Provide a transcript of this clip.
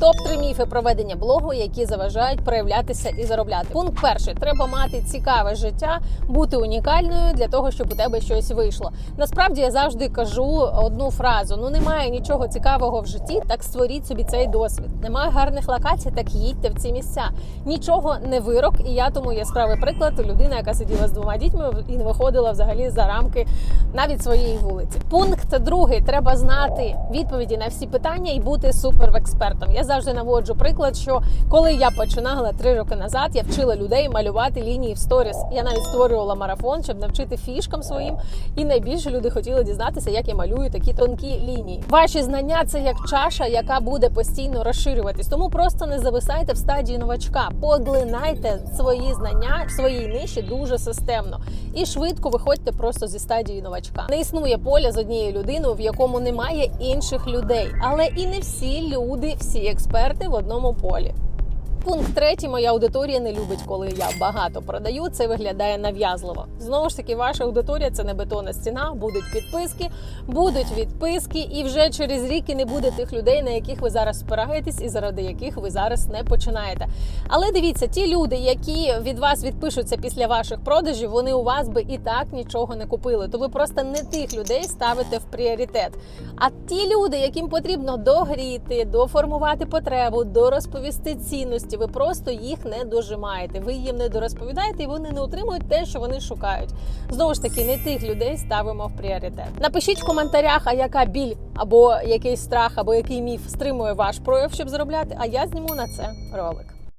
Топ 3 міфи проведення блогу, які заважають проявлятися і заробляти. Пункт перший: треба мати цікаве життя, бути унікальною для того, щоб у тебе щось вийшло. Насправді я завжди кажу одну фразу: ну немає нічого цікавого в житті, так створіть собі цей досвід. Немає гарних локацій, так їдьте в ці місця. Нічого не вирок, і я тому яскравий приклад людина, яка сиділа з двома дітьми і не виходила взагалі за рамки навіть своєї вулиці. Пункт другий: треба знати відповіді на всі питання і бути суперекспертом. Я завжди наводжу приклад, що коли я починала три роки назад, я вчила людей малювати лінії в сторіс. Я навіть створювала марафон, щоб навчити фішкам своїм. І найбільше люди хотіли дізнатися, як я малюю такі тонкі лінії. Ваші знання це як чаша, яка буде постійно розширюватись. Тому просто не зависайте в стадії новачка, поглинайте свої знання в своїй ниші дуже системно і швидко виходьте просто зі стадії новачка. Не існує поля з однією людиною, в якому немає інших людей, але і не всі люди, всі експерти в одному полі. Пункт третій, моя аудиторія не любить, коли я багато продаю. Це виглядає нав'язливо. Знову ж таки, ваша аудиторія це не бетонна стіна. Будуть підписки, будуть відписки, і вже через рік і не буде тих людей, на яких ви зараз спираєтесь, і заради яких ви зараз не починаєте. Але дивіться, ті люди, які від вас відпишуться після ваших продажів, вони у вас би і так нічого не купили. То ви просто не тих людей ставите в пріоритет. А ті люди, яким потрібно догріти, доформувати потребу, дорозповісти цінності, ви просто їх не дожимаєте. Ви їм не дорозповідаєте, і вони не отримують те, що вони шукають. Знову ж таки, не тих людей ставимо в пріоритет. Напишіть в коментарях, а яка біль або якийсь страх, або який міф стримує ваш прояв, щоб заробляти. А я зніму на це ролик.